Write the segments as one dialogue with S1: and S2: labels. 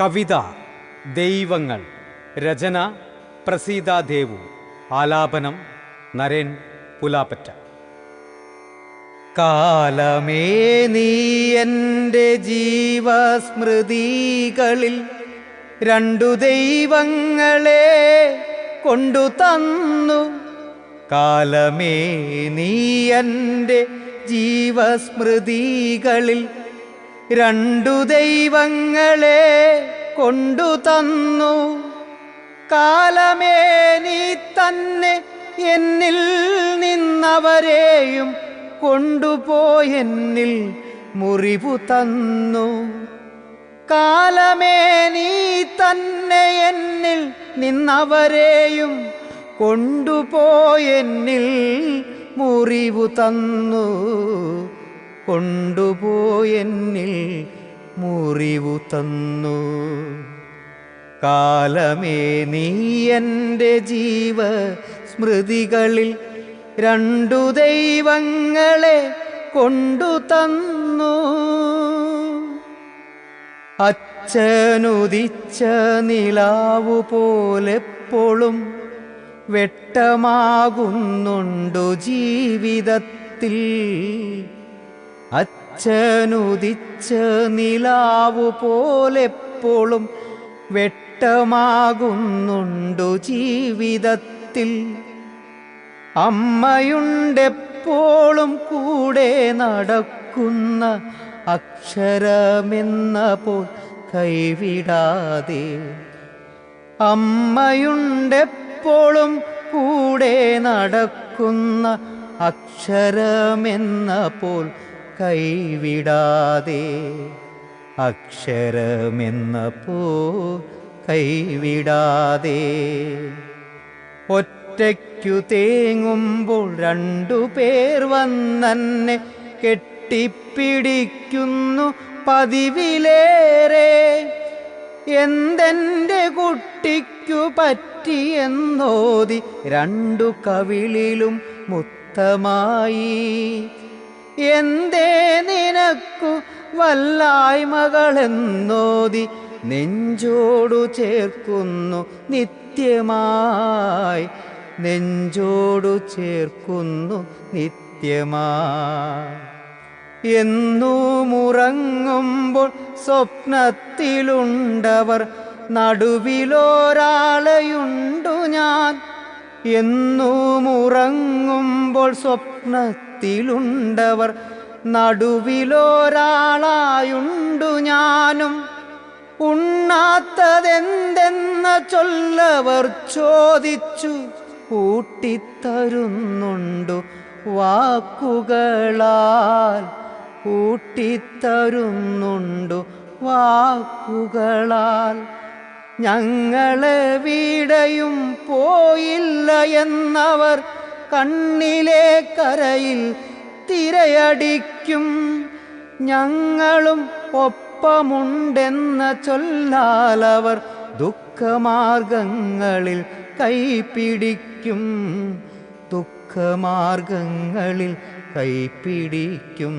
S1: കവിത ദൈവങ്ങൾ രചന പ്രസീത ദേവു ആലാപനം നരേൻ പുലാപ്പറ്റ. കാലമേ നീ എന്റെ ജീവസ്മൃതികളിൽ രണ്ടു ദൈവങ്ങളെ കൊണ്ടു തന്നു. കാലമേ നീ എന്റെ ജീവസ്മൃതികളിൽ രണ്ടു ദൈവങ്ങളെ കൊണ്ടു തന്നു. കാലമേ നീ തന്നെ എന്നിൽ നിന്നവരെയും കൊണ്ടുപോയെന്നിൽ മുറിവു തന്നു. കാലമേ നീ തന്നെ എന്നിൽ നിന്നവരെയും കൊണ്ടുപോയെന്നിൽ മുറിവു തന്നു. കൊണ്ടുപോയെന്നിൽ മുറിവു തന്നു. കാലമേ നീ എന്റെ ജീവ സ്മൃതികളിൽ രണ്ടു ദൈവങ്ങളെ കൊണ്ടു തന്നു. അച്ഛനുദിച്ച നിലാവു പോലെപ്പോഴും വെട്ടമാകുന്നുണ്ടു ജീവിതത്തിൽ. അച്ഛനുദിച്ച നിലാവു പോലെപ്പോഴും വെട്ടമാകുന്നുണ്ടു ജീവിതത്തിൽ. അമ്മയുണ്ടെപ്പോഴും കൂടെ നടക്കുന്ന അക്ഷരമെന്ന പോൽ കൈവിടാതെ. അമ്മയുണ്ടെപ്പോഴും കൂടെ നടക്കുന്ന അക്ഷരമെന്ന പോൽ കൈവിടാതെ അക്ഷരമെന്ന പൂ കൈവിടാതെ. ഒറ്റയ്ക്കു തേങ്ങുമ്പോൾ രണ്ടു പേർ വന്നെ കെട്ടിപ്പിടിക്കുന്നു പതിവിലേറെ. എന്തെന്റെ കുട്ടിക്കു പറ്റിയെന്നോതി രണ്ടു കവിളിലും മുത്തമായി. എന്തേ നിനക്കു വല്ലായ്മകളെന്നോതി നെഞ്ചോടു ചേർക്കുന്നു നിത്യമായി. നെഞ്ചോടു ചേർക്കുന്നു നിത്യമായി. എന്നു എന്നുമുറങ്ങുമ്പോൾ സ്വപ്നത്തിലുണ്ടവർ നടുവിലൊരാളെയുണ്ടു ഞാൻ. എന്നുമുറങ്ങുമ്പോൾ സ്വപ്നത്തിലുണ്ടവർ നടുവിലൊരാളായുണ്ടു ഞാനും. ഉണ്ണാത്തതെന്തെന്ന ചൊല്ലവർ ചോദിച്ചു. ഊട്ടിത്തരുന്നുണ്ടു വാക്കുകളാൽ. ഊട്ടിത്തരുന്നുണ്ടു വാക്കുകളാൽ. ഞങ്ങളെ വീടയും പോയില്ല എന്നവർ കണ്ണിലെ കരയിൽ തിരയടിക്കും. ഞങ്ങളും ഒപ്പമുണ്ടെന്ന ചൊല്ലാലവർ ദുഃഖമാർഗങ്ങളിൽ കൈപിടിക്കും. ദുഃഖമാർഗങ്ങളിൽ കൈപിടിക്കും.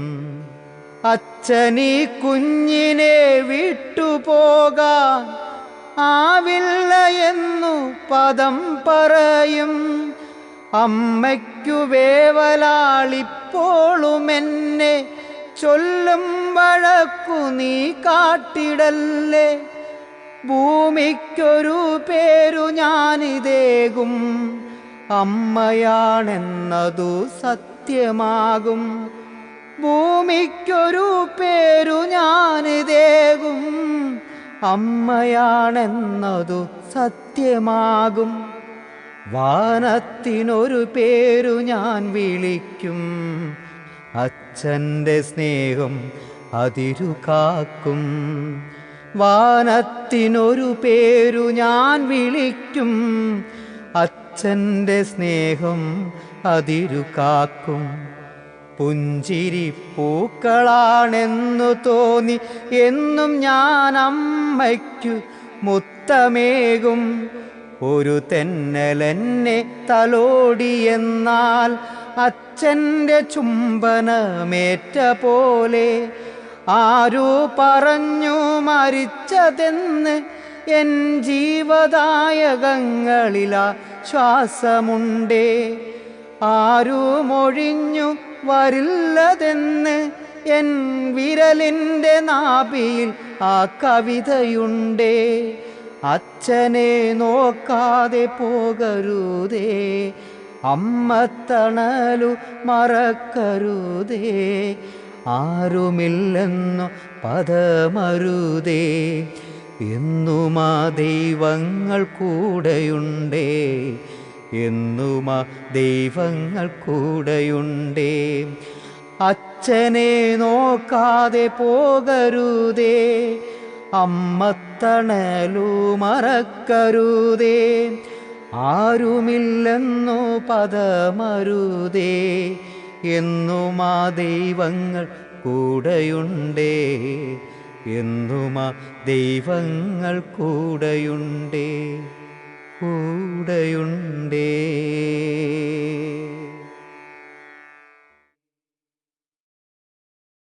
S1: അച്ഛനീ കുഞ്ഞിനെ വിട്ടുപോകാൻ ആവില്ല എന്നു പദം പറയും. അമ്മയ്ക്കു വേവലാളിപ്പോളും എന്നെ ചൊല്ലും വഴക്കു നീ കാട്ടിടല്ലേ. ഭൂമിക്കൊരു പേരു ഞാനിതേകും. അമ്മയാണെന്നതു സത്യമാകും. ഭൂമിക്കൊരു പേരു ഞാനിതേകും. അമ്മയാണെന്നതു സത്യമാകും. വാനത്തിനൊരു പേരു ഞാൻ വിളിക്കും. അച്ഛന്റെ സ്നേഹം അതിരു കാക്കും. വാനത്തിനൊരു പേരു ഞാൻ വിളിക്കും. അച്ഛന്റെ സ്നേഹം അതിരു കാക്കും. പുഞ്ചിരി പൂക്കളാണെന്നു തോന്നി എന്നും ഞാൻ അമ്മയ്ക്കു മുത്തമേകും. ഒരു തെന്നലെന്നെ തലോടിയെന്നാൽ അച്ഛന്റെ ചുംബനമേറ്റ പോലെ ആരു പറഞ്ഞു മരിച്ചതെന്ന് എൻ ജീവദായകങ്ങളിലാ ശ്വാസമുണ്ടേ. ആരുമൊഴിഞ്ഞു വരില്ലതെന്ന് എൻ വിരലിന്റെ നാഭിയിൽ ആ കവിതയുണ്ടേ. അച്ഛനെ നോക്കാതെ പോകരുതേ അമ്മത്തണലു മറക്കരുതേ ആരുമില്ലെന്നു പദമരുതേ. എന്നുമാ ദൈവങ്ങൾ കൂടെയുണ്ടേ എന്നുമാ ദൈവങ്ങൾ കൂടെയുണ്ടേ. അച്ഛനെ നോക്കാതെ പോകരുതേ അമ്മത്തണലു മറക്കരുതേ ആരുമില്ലെന്നു പദമരുതേ. എന്നും ആ ദൈവങ്ങൾ കൂടെയുണ്ടേ. എന്നുമാ ദൈവങ്ങൾ കൂടെയുണ്ടേ. കൂടെയുണ്ടേ.